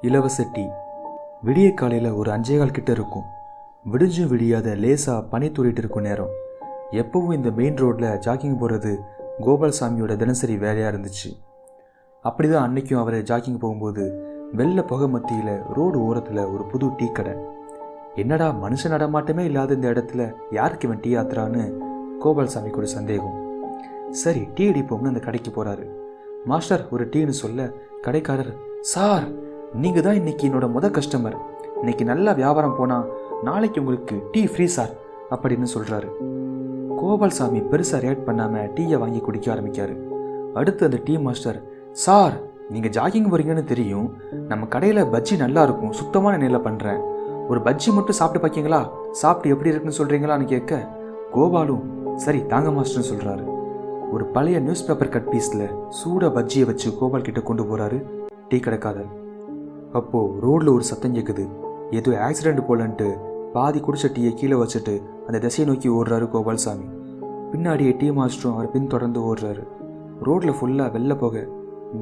இலவச டீ. விடிய காலையில் ஒரு அஞ்சே கால் கிட்ட இருக்கும். விடிஞ்சும் விடியாத லேசாக பனி தூரிட்டு இருக்கும் நேரம். எப்பவும் இந்த மெயின் ரோட்டில் ஜாக்கிங் போகிறது கோபால்சாமியோட தினசரி வேலையாக இருந்துச்சு. அப்படி தான் அன்னைக்கும் அவர் ஜாக்கிங் போகும்போது வெள்ளை புகை மத்தியில் ரோடு ஓரத்தில் ஒரு புது டீ கடை. என்னடா மனுஷ நடமாட்டமே இல்லாத இந்த இடத்துல யாருக்கு இவன் டீ ஆத்துறான்னு கோபால்சாமிக்கு ஒரு சந்தேகம். சரி டீ அடிப்போம்னு அந்த கடைக்கு போகிறாரு மாஸ்டர் ஒரு டீன்னு சொல்ல கடைக்காரர் சார் நீங்கள் தான் இன்னைக்கு என்னோட முத கஸ்டமர் இன்னைக்கு நல்லா வியாபாரம் போனால் நாளைக்கு உங்களுக்கு டீ ஃப்ரீ சார் அப்படின்னு சொல்கிறாரு கோபால்சாமி பெருசாக ரியாக்ட் பண்ணாமல் டீயை வாங்கி குடிக்க ஆரம்பிக்காரு. அடுத்து அந்த டீ மாஸ்டர் சார் நீங்கள் ஜாகிங் போகிறீங்கன்னு தெரியும். நம்ம கடையில் பஜ்ஜி நல்லா இருக்கும். சுத்தமான நிலையில் பண்ணுறேன் ஒரு பஜ்ஜி மட்டும் சாப்பிட்டு பார்க்கீங்களா சாப்பிட்டு எப்படி இருக்குன்னு சொல்கிறீங்களான்னு கேட்க கோபாலும் சரி தாங்க மாஸ்டர்னு சொல்கிறாரு ஒரு பழைய நியூஸ் பேப்பர் கட் பீஸில் சூட பஜ்ஜியை வச்சு கோபால் கிட்ட கொண்டு போகிறாரு டீ கடைக்காரர். அப்போது ரோட்டில் ஒரு சத்தம் கேட்குது ஏதோ ஆக்சிடென்ட் போலன்ட்டு பாதி குடிச்ச டீயை கீழே வச்சுட்டு அந்த திசையை நோக்கி ஓடுறாரு கோபால்சாமி. பின்னாடியே டீ மாஸ்டரும் அவர் பின் தொடர்ந்து ஓடுறாரு ரோட்டில் ஃபுல்லாக வெளில போக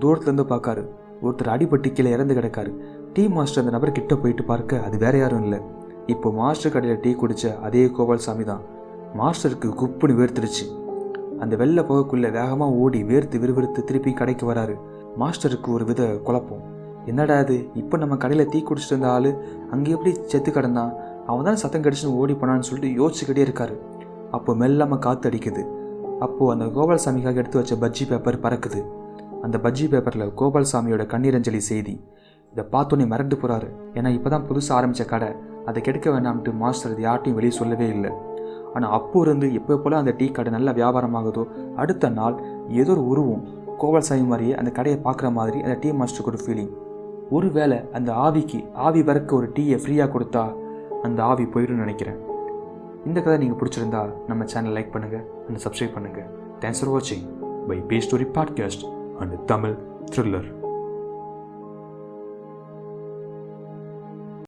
தூரத்துலேருந்து பார்க்காரு. ஒருத்தர் அடிபட்டு கீழே இறந்து கிடக்காரு. டீ மாஸ்டர் அந்த நபர் கிட்ட போயிட்டு பார்க்க அது வேற யாரும் இல்லை. இப்போ மாஸ்டர் கடையில் டீ குடிச்ச அதே கோபால்சாமி தான். மாஸ்டருக்கு குப்புன்னு வேர்த்துடுச்சு. அந்த வெள்ளை போகக்குள்ளே வேகமாக ஓடி வேர்த்து விறுவிறுத்து திருப்பி கடைக்கு வராரு. மாஸ்டருக்கு ஒரு வித குழப்பம். என்னடா அது? இப்போ நம்ம கடையில் டீ குடிச்சிட்டு இருந்த ஆள் அங்கே எப்படி செத்து கிடந்தான்? அவன் தான் சத்தம் கடிச்சுன்னு ஓடி போனான்னு சொல்லிட்டு யோசிச்சுக்கிட்டே இருக்காரு. அப்போ மெல்லாமல் காற்று அடிக்குது. அப்போது அந்த கோபால்சாமிக்காக எடுத்து வச்ச பஜ்ஜி பேப்பர் பறக்குது. அந்த பஜ்ஜி பேப்பரில் கோபால்சாமியோட கண்ணீரஞ்சலி செய்தி. இதை பார்த்தோன்னே மறந்து போகிறாரு ஏன்னா இப்போ தான் புதுசாக ஆரம்பித்த கடை. அதை கெடுக்க வேண்டாம்ட்டு மாஸ்டர் இது யார்ட்டையும் வெளியே சொல்லவே இல்லை. ஆனால் அப்போ இருந்து எப்போ போல் அந்த டீ கடை நல்லா வியாபாரமாகுதோ அடுத்த நாள் ஏதோ ஒரு உருவம் கோபால்சாமி மாதிரியே அந்த கடையை பார்க்குற மாதிரி அந்த டீ மாஸ்டருக்கு ஒரு ஃபீலிங் ஒருவேளை அந்த ஆவிக்கு ஆவி வரக்க ஒரு டீயை ஃப்ரீயாக கொடுத்தா அந்த ஆவி போயிடும்னு நினைக்கிறேன். இந்த கதை நீங்கள் பிடிச்சிருந்தா நம்ம சேனல் லைக் பண்ணுங்கள் அண்ட் சப்ஸ்கிரைப் பண்ணுங்கள் தேங்க்ஸ் ஃபார் வாட்சிங் bye bay story podcast and Tamil thriller